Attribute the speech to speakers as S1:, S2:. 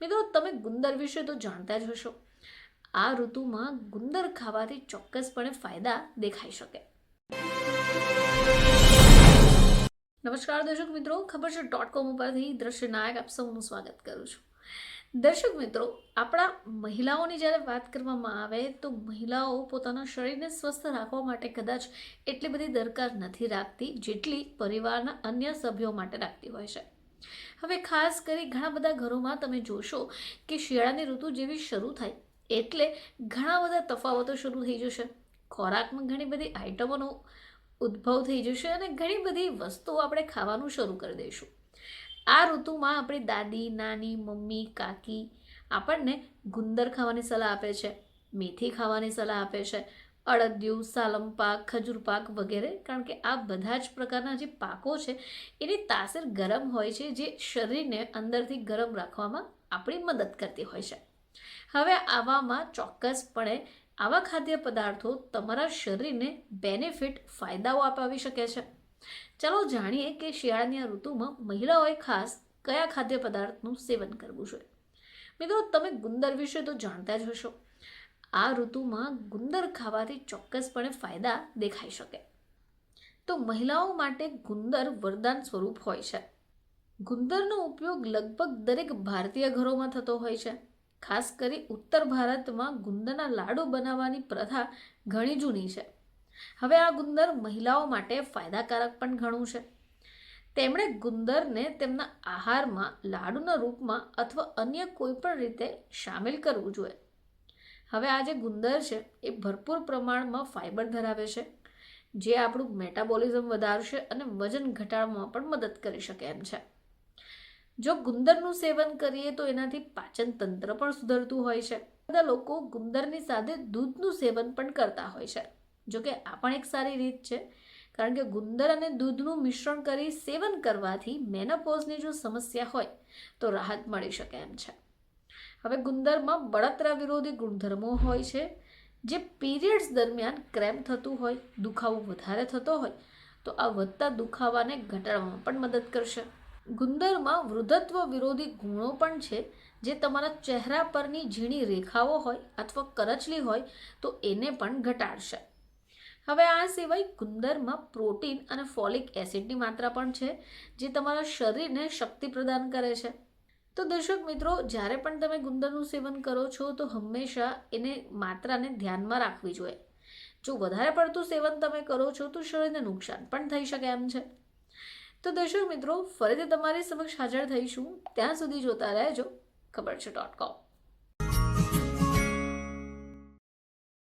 S1: મિત્રો તમે ગુંદર વિશે તો જાણતા જ હશો. આ ઋતુમાં ગુંદર ખાવાથી ચોક્કસપણે ફાયદા દેખાઈ શકે. નમસ્કાર દર્શક મિત્રો, ખબર છે. ડોટ કોમ ઉપરથી દ્રશ્ય નાયક આપ સૌનું સ્વાગત કરું છું. દર્શક મિત્રો, આપણા મહિલાઓની જ્યારે વાત કરવામાં આવે તો મહિલાઓ પોતાના શરીરને સ્વસ્થ રાખવા માટે કદાચ એટલી બધી દરકાર નથી રાખતી જેટલી પરિવારના અન્ય સભ્યો માટે રાખતી હોય છે. હવે ખાસ કરી ઘણા બધા ઘરોમાં તમે જોશો કે શિયાળાની ઋતુ જેવી શરૂ થાય એટલે ઘણા બધા તફાવતો શરૂ થઈ જશે. ખોરાકમાં ઘણી બધી આઇટમોનો ઉદ્ભવ થઈ જશે અને ઘણી બધી વસ્તુઓ આપણે ખાવાનું શરૂ કરી દઈશું. આ ઋતુમાં આપણી દાદી, નાની, મમ્મી, કાકી આપણને ગુંદર ખાવાની સલાહ આપે છે, મેથી ખાવાની સલાહ આપે છે અડદિયું સાલમ પાક, ખજૂર પાક વગેરે, કારણ કે આ બધા જ પ્રકારના જે પાકો છે, એની તાસીર ગરમ હોય છે, જે શરીરને અંદરથી ગરમ રાખવામાં આપણી મદદ કરતી હોય છે. હવે આવામાં ચોક્કસપણે આવા ખાદ્ય પદાર્થો તમારા શરીરને બેનિફિટ ફાયદાઓ અપાવી શકે છે. ચાલો જાણીએ કે શિયાળાની આ ઋતુમાં મહિલાઓએ ખાસ કયા ખાદ્ય પદાર્થનું સેવન કરવું જોઈએ. મિત્રો, તમે ગુંદર વિશે તો જાણતા જ હશો. આ ઋતુમાં ગુંદર ખાવાથી ચોક્કસપણે ફાયદા દેખાઈ શકે. તો મહિલાઓ માટે ગુંદર વરદાન સ્વરૂપ હોય છે. ગુંદરનો ઉપયોગ લગભગ દરેક ભારતીય ઘરોમાં થતો હોય છે. ખાસ કરી ઉત્તર ભારતમાં ગુંદરના લાડુ બનાવવાની પ્રથા ઘણી જૂની છે. હવે આ ગુંદર મહિલાઓ માટે ફાયદાકારક પણ ઘણું છે. તેમણે ગુંદરને તેમના આહારમાં, લાડુના રૂપમાં અથવા અન્ય કોઈ પણ રીતે સામેલ કરવું જોઈએ. હવે આ જે ગુંદર છે, એ ભરપૂર પ્રમાણમાં ફાઇબર ધરાવે છે, જે આપણું મેટાબોલિઝમ વધારશે અને વજન ઘટાડવામાં પણ મદદ કરી શકે એમ છે. જો ગુંદરનું સેવન કરીએ તો એનાથી પાચન તંત્ર પણ સુધરતું હોય છે. બધા લોકો ગુંદરની સાથે દૂધનું સેવન પણ કરતા હોય છે. જોકે આ પણ એક સારી રીત છે, કારણ કે ગુંદર અને દૂધનું મિશ્રણ કરી સેવન કરવાથી મેનોપોઝની જો સમસ્યા હોય, તો રાહત મળી શકે એમ છે. હવે ગુંદરમાં બળતરા વિરોધી ગુણધર્મો હોય છે, જે પીરિયડ્સ દરમિયાન ક્રેમ્પ થતું હોય, દુખાવો વધારે થતો હોય, તો આ વધતા દુખાવાને ઘટાડવામાં પણ મદદ કરશે. ગુંદરમાં વૃદ્ધત્વ વિરોધી ગુણો પણ છે, જે તમારા ચહેરા પરની ઝીણી રેખાઓ હોય અથવા કરચલી હોય, તો એને પણ ઘટાડશે. હવે આ સિવાય ગુંદરમાં પ્રોટીન અને ફોલિક એસિડની માત્રા પણ છે, જે તમારા શરીરને શક્તિ પ્રદાન કરે છે. તો દર્શક મિત્રો, જ્યારે પણ તમે ગુંદરનું સેવન કરો છો, તો હંમેશા એને માત્રાને ધ્યાનમાં રાખવી જોઈએ. જો વધારે પડતું સેવન તમે કરો છો, તો શરીરને નુકસાન પણ થઈ શકે એમ છે. તો દર્શક મિત્રો, ફરીથી તમારી સમક્ષ હાજર થઈશું. ત્યાં સુધી જોતા રહેજો. ખબર છે ડોટ કોમ